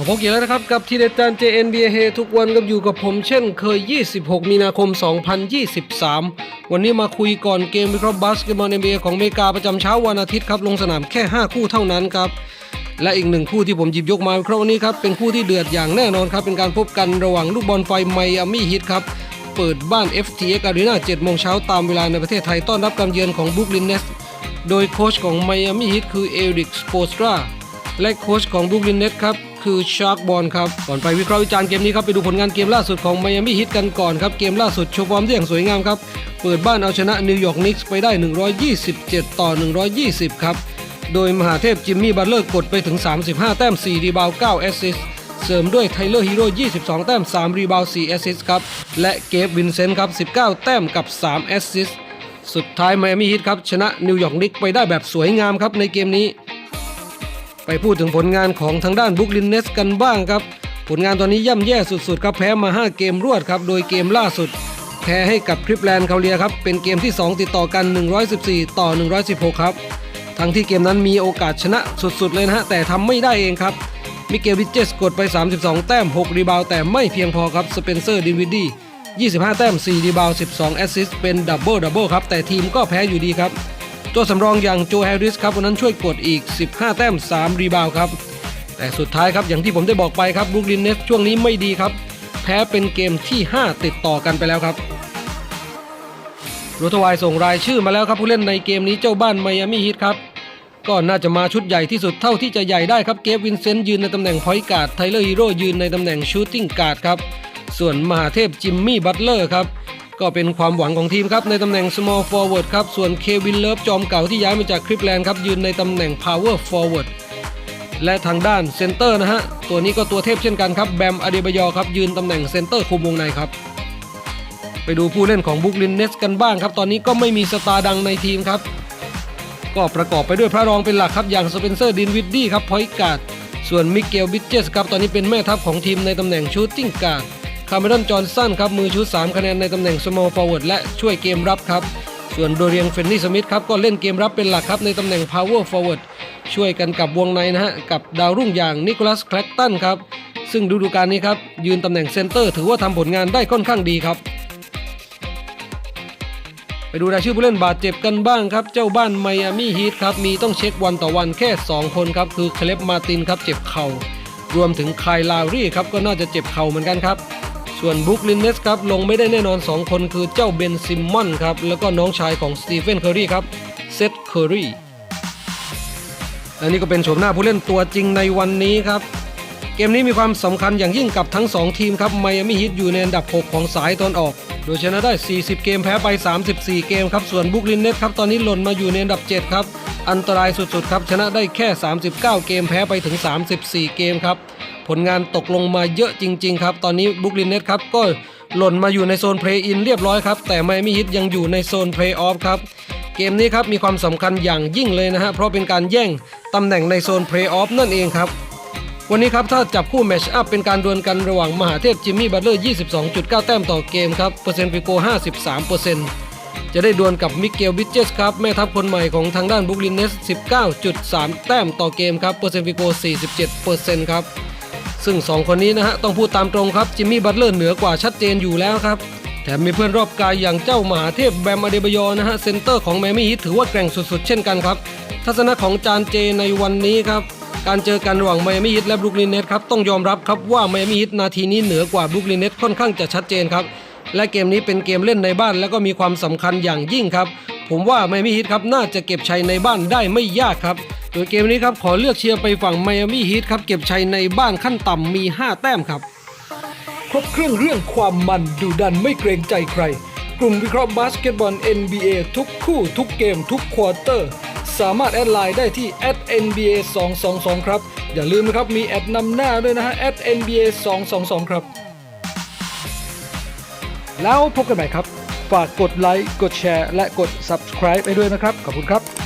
ผมพบกันแล้วนะครับกับทีเด็ดจาน JNBA เฮทุกวันกับอยู่กับผมเช่นเคย 26 มีนาคม 2023 วันนี้มาคุยก่อนเกมวิเคราะห์บาสเกตบอล NBA ของอเมริกาประจำเช้าวันอาทิตย์ครับลงสนามแค่ 5 คู่เท่านั้นครับ และอีกหนึ่งคู่ที่ผมหยิบยกมาวิเคราะห์วันนี้ครับ เป็นคู่ที่เดือดอย่างแน่นอนครับ เป็นการพบกันระหว่างลูกบอลไฟไมอามี่ฮิตครับ เปิดบ้าน FTX Arena 7โมงเช้าตามเวลาในประเทศไทยต้อนรับการเยือนของบุคลินเนสโดยโค้ชของไมอามี่ฮิตคือเอริกสโปสตรา และโค้ชของบุคลินเนสครับคือชาร์กบอลครับก่อนไปวิเคราะห์วิจารณ์เกมนี้ครับไปดูผลงานเกมล่าสุดของไมอามี่ฮิตกันก่อนครับเกมล่าสุดโชว์ฟอร์มได้อย่างสวยงามครับเปิดบ้านเอาชนะนิวยอร์กนิกส์ไปได้ 127 ต่อ 120 ครับโดยมหาเทพจิมมี่บัตเลอร์กดไปถึง 35 แต้ม 4 รีบาวด์9แอสซิสเสริมด้วยไทเลอร์ฮีโร่ 22 แต้ม 3 รีบาวด์4แอสซิสครับและเกฟวินเซนต์ครับ 19 แต้มกับ 3 แอสซิสสุดท้ายไมอามี่ฮิตครับชนะนิวยอร์กนิกส์ไปได้แบบสวยงามครับในเกมนี้ ไปพูดถึงผลงานของทางด้านบุคลินเนสกันบ้างครับ ผลงานตอนนี้ย่ำแย่สุดๆครับแพ้มา 5 เกมรวดครับ โดยเกมล่าสุด แพ้ให้กับคลิปแลนด์คาเลียครับ เป็นเกมที่ 2 ติดต่อกัน 114 ต่อ 116 ครับ ทั้งที่เกมนั้นมีโอกาสชนะสุดๆเลยนะฮะ แต่ทำไม่ได้เองครับ มิเกลวิจเจสกดไป 32 แต้ม 6 รีบาวด์แต่ไม่เพียงพอครับ สเปนเซอร์ดินวิดดี้25 แต้ม 4 รีบาวด์12 แอสซิสต์เป็นดับเบิลดับเบิลครับ แต่ทีมก็แพ้อยู่ดีครับ ตัวสำรองอย่างโจแฮร์ริสครับวันนั้นช่วยกดอีก 15 แต้ม 3 รีบาวครับแต่สุดท้ายครับอย่างที่ผมได้บอกไปครับบรูคลินเนสช่วงนี้ไม่ดีครับ แพ้เป็นเกมที่ 5 ติดต่อกันไปแล้วครับโรทวายส่งรายชื่อมาแล้วครับผู้เล่นในเกมนี้เจ้าบ้านไมอามี่ฮิตครับก็น่าจะมาชุดใหญ่ที่สุดเท่าที่จะใหญ่ได้ครับเกฟวินเซนต์ยืนในตำแหน่งพอยต์การ์ดไทเลอร์ฮีโร่ยืนในตำแหน่งชูตติ้งการ์ดครับส่วนมหาเทพจิมมี่บัตเลอร์ครับ ก็เป็นความหวังของทีมครับในตำแหน่ง small forward ครับ ส่วนเควินเลิฟจอมเก่าที่ย้ายมาจากคลิปแลนด์ครับยืนในตำแหน่ง power forward และทางด้านเซนเตอร์นะฮะ ตัวนี้ก็ตัวเทพเช่นกันครับแบมอเดบยอครับยืนตำแหน่งเซนเตอร์คุมวงในครับไปดูผู้เล่นของบุคลินเนสกันบ้างครับ ตอนนี้ก็ไม่มีสตาร์ดังในทีมครับ ก็ประกอบไปด้วยพระรองเป็นหลักครับ อย่างสเปนเซอร์ดินวิดดี้ครับพอยต์การ์ดส่วนมิเกลบิเจสครับตอนนี้เป็นแม่ทัพของทีมในตำแหน่งชูตติ้งการ์ด คาร์เมรอนจอห์นสันครับมือชุด 3 คะแนนในตำแหน่ง small forward และช่วยเกมรับครับ ส่วนโดเรียงเฟนนี่สมิธครับก็เล่นเกมรับเป็นหลักครับในตำแหน่ง power forward ช่วยกันกับวงในนะฮะกับดาวรุ่งอย่างนิโคลัสแคลกตันครับซึ่งฤดูกาลนี้ครับยืนตำแหน่งเซนเตอร์ ถือว่าทำผลงานได้ค่อนข้างดีครับ ไปดูรายชื่อผู้เล่นบาดเจ็บกันบ้างครับ เจ้าบ้านไมอามี่ฮีทครับมีต้องเช็ควันต่อวันแค่ 2 คนครับ คือเคลบมาตินครับเจ็บเข่า รวมถึงไคลลาวรี่ครับก็น่าจะเจ็บเข่าเหมือนกันครับ ส่วนบุคลินเนสครับลงไม่ได้แน่นอน 2 คนคือเจ้าเบนซิมมอนครับ แล้วก็น้องชายของสตีเฟนเคอรีครับเซธเคอรีและนี่ก็เป็นโฉมหน้าผู้เล่นตัวจริงในวันนี้ครับ เกมนี้มีความสำคัญอย่างยิ่งกับทั้ง 2 ทีมครับไมอามี่ฮิตอยู่ในอันดับ 6 ของสายตอนออก โดยชนะได้ 40 เกมแพ้ไป 34 เกมครับส่วนบุคลินเนสครับตอนนี้หล่นมาอยู่ในอันดับ 7 ครับอันตรายสุดๆครับชนะได้แค่ 39 เกมแพ้ไปถึง 34 เกมครับ ผลงานตกลงมาเยอะจริง ๆ ครับ ตอนนี้บุคลินเนสครับก็หล่นมาอยู่ในโซนเพลย์อินเรียบร้อยครับ แต่ไมอามี่ฮิตยังอยู่ในโซนเพลย์ออฟครับ เกมนี้ครับมีความสำคัญอย่างยิ่งเลยนะฮะ เพราะเป็นการแย่งตำแหน่งในโซนเพลย์ออฟนั่นเองครับ วันนี้ครับถ้าจับคู่แมชอัพเป็นการดวลกันระหว่างมหาเทพจิมมี่บัตเลอร์ 22.9 แต้มต่อเกมครับ เปอร์เซ็นต์ฟิโก 53%จะได้ดวลกับมิเกลบิเจสครับแม่ทัพคนใหม่ของทางด้านบุคลินเนส 19.3 แต้มต่อเกมครับ เปอร์เซ็นต์ฟิโก 47%ครับ ซึ่ง 2 คนนี้นะฮะต้องพูดตามตรงครับจิมมี่บัตเลอร์เหนือกว่าชัดเจนอยู่แล้วครับแถมมีเพื่อนรอบกายอย่างเจ้ามหาเทพแบมอเดบยอนะฮะเซนเตอร์ของแมมี่ฮิตถือว่าแกร่งสุดๆ เช่นกันครับ ทัศนะของจานเจในวันนี้ครับการเจอกันระหว่างไมอามี่ฮิตและบรูคลินเนตครับต้องยอมรับครับว่าไมอามี่ฮิตนาทีนี้เหนือกว่าบรูคลินเนตค่อนข้างจะชัดเจนครับและเกมนี้เป็นเกมเล่นในบ้านแล้วก็มีความสำคัญอย่างยิ่งครับ ผมว่าไมอามี่ฮิตครับน่าจะเก็บชัยในบ้านได้ไม่ยากครับ โดยเกมนี้ครับขอเลือกเชียร์ไปฝั่งไมอามี่ฮิตครับเก็บชัยในบ้านขั้นต่ำมี 5 แต้มครับ ครบเครื่องเรื่องความมันดุดันไม่เกรงใจใคร กลุ่มวิเคราะห์บาสเกตบอล NBA ทุกคู่ทุกเกมทุกควอเตอร์ สามารถแอดไลน์ได้ที่ @nba 222ครับ อย่าลืมนะครับมีแอดนำหน้าด้วยนะฮะ @nba 222ครับ แล้วพบกันใหม่ครับ ฝากกดไลค์กดแชร์และกด subscribe ให้ด้วยนะครับ ขอบคุณครับ